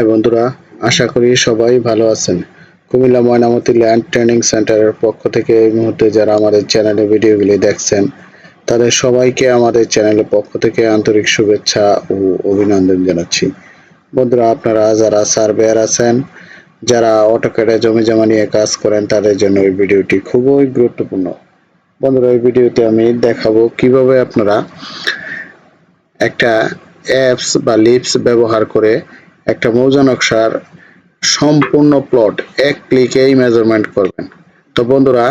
High বন্ধুরা, আশা করি সবাই ভালো আছেন। কুমিল্লা ময়নামতি ল্যান্ড ট্রেনিং সেন্টারের পক্ষ থেকে এই মুহূর্তে যারা আমাদের চ্যানেলে ভিডিওগুলি দেখছেন, তাদের সবাইকে আমাদের চ্যানেলের পক্ষ থেকে আন্তরিক শুভেচ্ছা ও অভিনন্দন জানাচ্ছি। বন্ধুরা, আপনারা যারা সার্ভেয়ার আছেন, যারা অটোক্যাডে জমি জমা নিয়ে কাজ করেন, তাদের জন্য এই ভিডিওটি খুবই গুরুত্বপূর্ণ। বন্ধুরা, এই ভিডিওতে আমি দেখাবো কীভাবে আপনারা একটা অ্যাপস বা লিপস ব্যবহার করে একটা মৌজা নকশার সম্পূর্ণ প্লট এক ক্লিকেই মেজারমেন্ট করবেন। তো বন্ধুরা,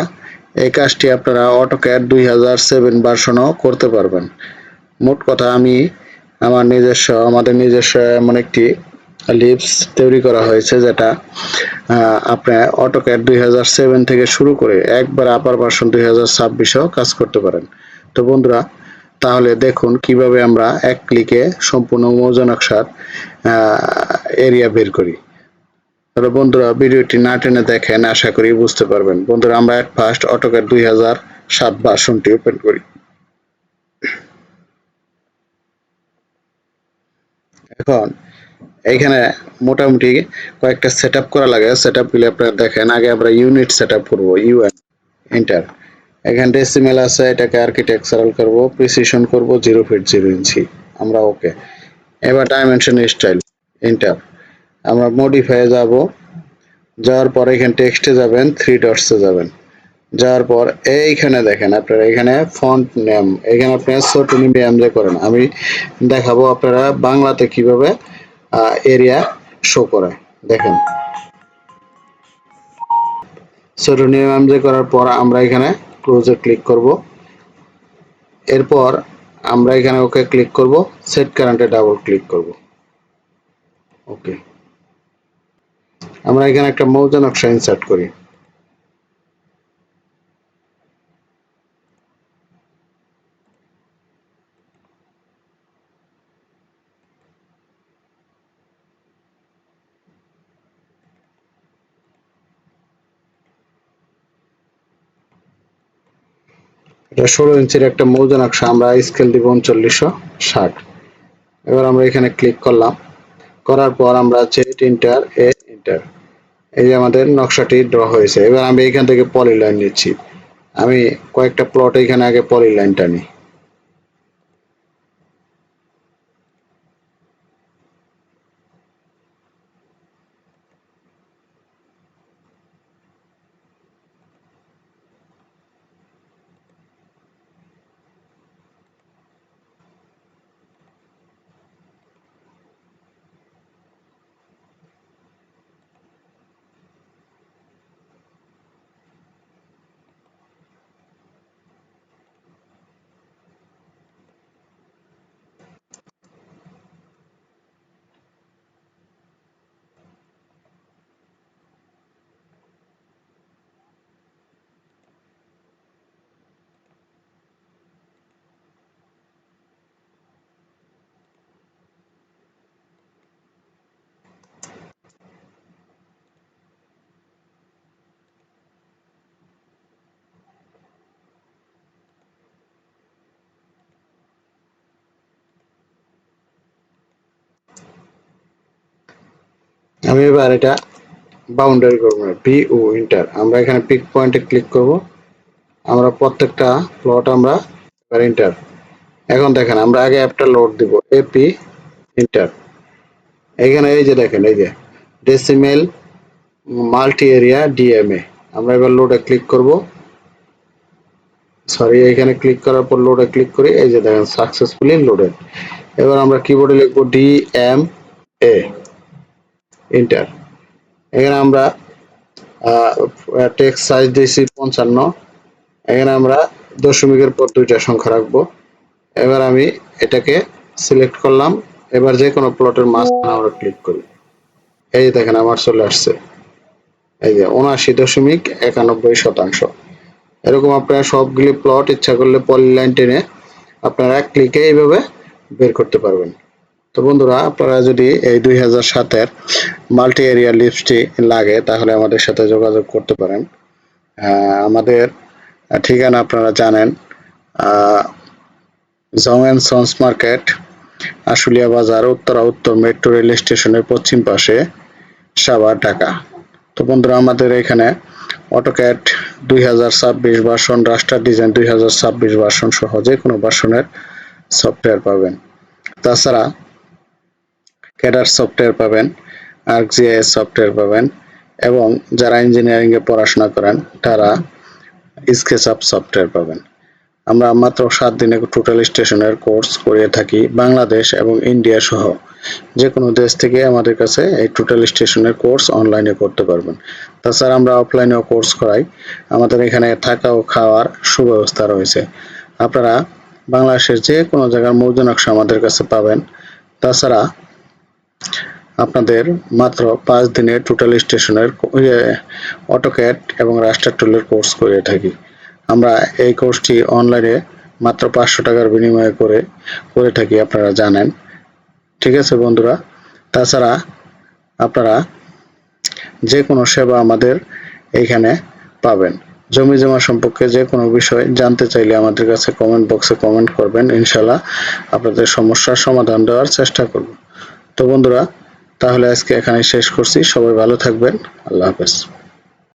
এই কাজটি আপনারা অটোক্যাড দুই হাজার সেভেন ভার্সনও করতে পারবেন। মোট কথা, আমি আমার নিজস্ব, আমাদের নিজস্ব এমন একটি লিপস তৈরি করা হয়েছে যেটা আপনার অটোক্যাড দুই হাজার সেভেন থেকে শুরু করে একবার আপার ভার্সন দুই হাজার ছাব্বিশেও কাজ করতে পারেন। তো বন্ধুরা তাহলে দেখুন কীভাবে আমরা এক ক্লিকে সম্পূর্ণ মৌজা নকশার এরিয়া বের করি। তাহলে বন্ধুরা, ভিডিওটি না টেনে দেখেন, আশা করি বুঝতে পারবেন। বন্ধুরা, আমরা এক ফার্স্ট অটোক্যাড দুই হাজার সাত ভার্সনটি ওপেন করি। এখন, এখানে মোটামুটি কয়েকটা সেট করা লাগে। সেট আপ গুলি আপনারা দেখেন, আগে আমরা ইউনিট সেট আপ করব ইউএন এন্টার এখানে ডেসিমেল আছে, এটাকে আর্কিটেকচারাল করব প্রিসিশন করব জিরো ফিট জিরো ইঞ্চি আমরা ওকে এবার ডাইমেনশন স্টাইল এন্টার আমরা মডিফাই যাব, যাওয়ার পর এখানে টেক্সটে যাবেন থ্রি ডটসে যাবেন। যাওয়ার পর এইখানে দেখেন আপনারা, এখানে ফন্ট নেম এখানে আপনারা ছোট মিডিয়াম যে করেন। আমি দেখাবো আপনারা বাংলাতে কীভাবে এরিয়া শো করে। দেখেন। ছোট মিডিয়াম যে করার পর আমরা এখানে ক্লোজে ক্লিক করব। এরপর আমরা এখানে ওকে ক্লিক করব সেট কারেন্টে ডাবল ক্লিক করব। ওকে আমরা এখানে একটা মৌজা নকশা ইনসার্ট করি। এটা ষোলো ইঞ্চির একটা মৌজা নকশা আমরা স্কেল দিব উনচল্লিশশো ষাট। এবার আমরা এখানে ক্লিক করলাম। করার পর আমরা চেট ইন্টার এ ইন্টার এই যে আমাদের নকশাটি ড্র হয়েছে। এবার আমি এখান থেকে পলি লাইন নিচ্ছি। আমি কয়েকটা প্লট এখানে আগে পলি লাইন নিই। আমি এবার এটা বাউন্ডারি করব পি ও ইন্টার আমরা এখানে পিক পয়েন্টে ক্লিক করব। আমরা প্রত্যেকটা প্লট আমরা এবার ইন্টার এখন দেখেন, আমরা আগে অ্যাপটা লোড দিব এপি ইন্টার এখানে এই যে দেখেন, এই যে ডেসিমেল মাল্টি এরিয়া ডিএমএ আমরা এবার লোডে ক্লিক করব। সরি এখানে ক্লিক করার পর লোডে ক্লিক করি। এই যে দেখেন সাকসেসফুলি লোডেড এবার আমরা কিবোর্ডে লিখব ডি এম এ ইন্টার এখানে আমরা টেক্সট সাইজ দিয়েছি পঞ্চান্ন। এখানে আমরা দশমিকের পর দুইটা সংখ্যা রাখব। এবার আমি এটাকে সিলেক্ট করলাম। এবার যে কোনো প্লটের মাঝখানে আমরা ক্লিক করি। এই যে দেখেন আমার চলে আসছে। এই যে উনআশি দশমিক একানব্বই শতাংশ। এরকম আপনারা সবগুলি প্লট ইচ্ছা করলে পলিলাইন টেনে আপনারা এক ক্লিকে এইভাবে বের করতে পারবেন। তো বন্ধুরা, আপনারা যদি এই দুই হাজার সাতের মাল্টি এরিয়া লিপসটি লাগে, তাহলে আমাদের সাথে যোগাযোগ করতে পারেন। আমাদের ঠিকানা আপনারা জানেন Jong and sons market, Ashulia বাজার, উত্তরা উত্তর মেট্রো রেল স্টেশনের পশ্চিম পাশে, সাভার, ঢাকা। তো বন্ধুরা, আমাদের এখানে অটোক্যাট দুই হাজার ছাব্বিশ ভার্সন রাস্টার ডিজাইন দুই হাজার ছাব্বিশ ভার্সন সহ যে কোনো ভার্সনের সফটওয়্যার পাবেন। তাছাড়া ক্যাডার সফটওয়্যার পাবেন আর্কজিআইএস সফটওয়্যার পাবেন এবং যারা ইঞ্জিনিয়ারিং এ পড়াশোনা করেন, তারা স্কেচ স্কেচআপ সফটওয়্যার পাবেন। আমরা মাত্র সাত দিনে টোটাল স্টেশনের কোর্স করিয়ে থাকি বাংলাদেশ এবং ইন্ডিয়া সহ। যে কোনো দেশ থেকে আমাদের কাছে এই টোটাল স্টেশনের কোর্স অনলাইনে করতে পারবেন। তাছাড়া আমরা অফলাইনেও কোর্স করাই। আমাদের এখানে থাকা ও খাওয়ার সুব্যবস্থা রয়েছে। আপনারা বাংলাদেশের যে কোনো জায়গার মৌজা নকশা আমাদের কাছে পাবেন। তাছাড়া আপনাদের মাত্র পাঁচ দিনের টোটাল স্টেশনের অটোক্যাট এবং রাস্টার টুলের কোর্স করে থাকি। আমরা এই কোর্সটি অনলাইনে মাত্র পাঁচশো টাকার বিনিময়ে করে করে থাকি, আপনারা জানেন। ঠিক আছে বন্ধুরা? তাছাড়া আপনারা যে কোনো সেবা আমাদের এইখানে পাবেন। জমি জমা সম্পর্কে যে কোনো বিষয় জানতে চাইলে আমাদের কাছে কমেন্ট বক্সে কমেন্ট করবেন। ইনশাল্লাহ আপনাদের সমস্যার সমাধান দেওয়ার চেষ্টা করব। তো বন্ধুরা তাহলে আজকে এখানে শেষ করছি। সবাই ভালো থাকবেন। আল্লাহ হাফেজ।